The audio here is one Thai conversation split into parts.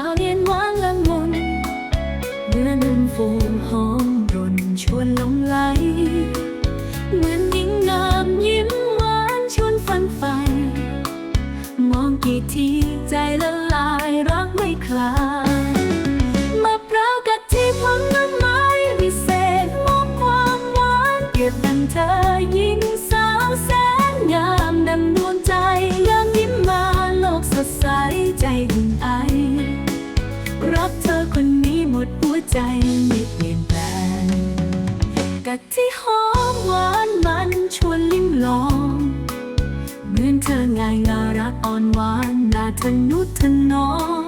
ช้าเนียนหวานละมุนเนื้อนุ่มฟูหอมรนชวนลง ใจไม่เปลี่ยนแปลงกัดที่หอมหวานมันชวนลิ้มลองเหมือนเธอง่ายงารักอ่อนหวานน่าทะนุถนอม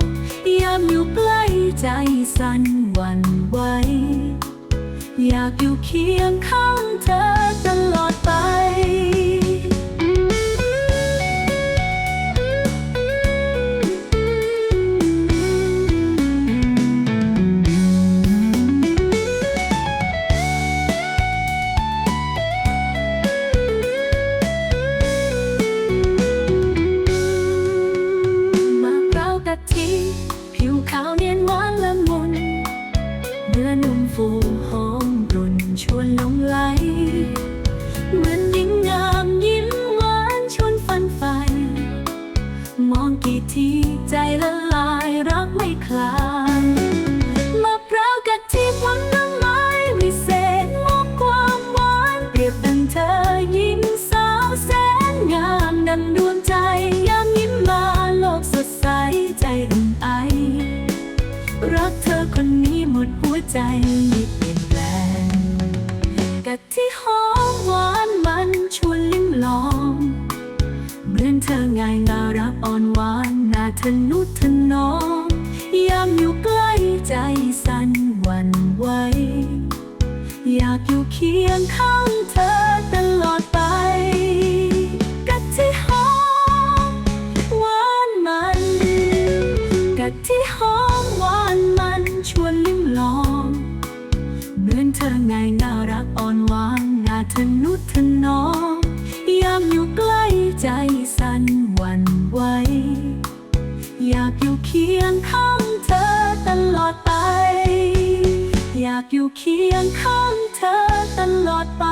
ยามอยู่ใกล้ใจสั่นหวั่นไหวอยากอยู่เคียงข้างเธอตลอดไป เนื้อนุ่มฟูหอมรุ่นชวนลงไหล เหมือนยิ่งงามยิ้มหวานชวนฟันไฟ มองกี่ทีใจละลายรักไม่คลาย ใจไม่เปลี่ยนแปลงกะทิหอมหวานมันชวนลิ้มลองเหมือนเธอง่ายน่ารักอ่อนหวานน่าทะนุถนอมยามอยู่ใกล้ใจสั่นหวันไหวอยากอยู่เคียงข้างเธอตลอดไปกะทิหอมหวานมันกะทิหอม เหมือไงน่ารักอ่อนหวานน่าทะนุถนอมยามอยู่ใกล้ใจสั่นหวันไหวอยากอยู่เคียงข้างเธอตลอดไป อยากอยู่เคียงข้างเธอตลอดไป